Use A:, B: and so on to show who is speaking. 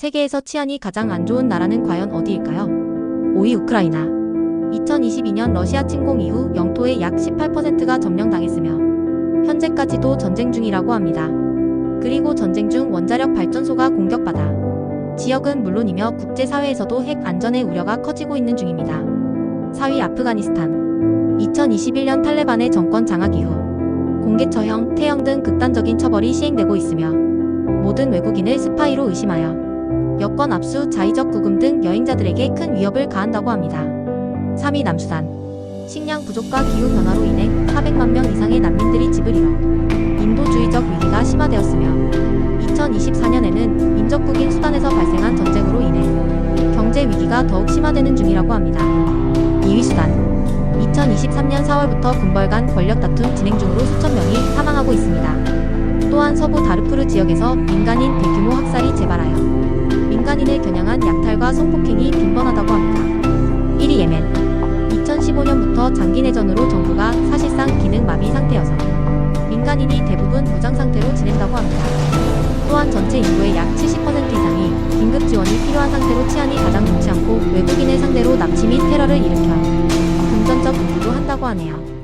A: 세계에서 치안이 가장 안 좋은 나라는 과연 어디일까요? 5위 우크라이나. 2022년 러시아 침공 이후 영토의 약 18%가 점령당했으며 현재까지도 전쟁 중이라고 합니다. 그리고 전쟁 중 원자력 발전소가 공격받아 지역은 물론이며 국제사회에서도 핵 안전의 우려가 커지고 있는 중입니다. 4위 아프가니스탄. 2021년 탈레반의 정권 장악 이후 공개 처형, 태형 등 극단적인 처벌이 시행되고 있으며 모든 외국인을 스파이로 의심하여 여권 압수, 자의적 구금 등 여행자들에게 큰 위협을 가한다고 합니다. 3위 남수단. 식량 부족과 기후 변화로 인해 400만 명 이상의 난민들이 집을 잃어 인도주의적 위기가 심화되었으며 2024년에는 인접국인 수단에서 발생한 전쟁으로 인해 경제 위기가 더욱 심화되는 중이라고 합니다. 2위 수단. 2023년 4월부터 군벌 간 권력 다툼 진행 중으로 수천 명이 사망하고 있습니다. 또한 서부 다르푸르 지역에서 민간인 대규모 학살이 재발하여 민간인을 겨냥한 약탈과 성폭행이 빈번하다고 합니다. 1위 예멘. 2015년부터 장기 내전으로 정부가 사실상 기능 마비 상태여서 민간인이 대부분 무장 상태로 지낸다고 합니다. 또한 전체 인구의 약 70% 이상이 긴급 지원이 필요한 상태로 치안이 가장 좋지 않고 외국인을 상대로 납치 및 테러를 일으켜 금전적 의무도 한다고 하네요.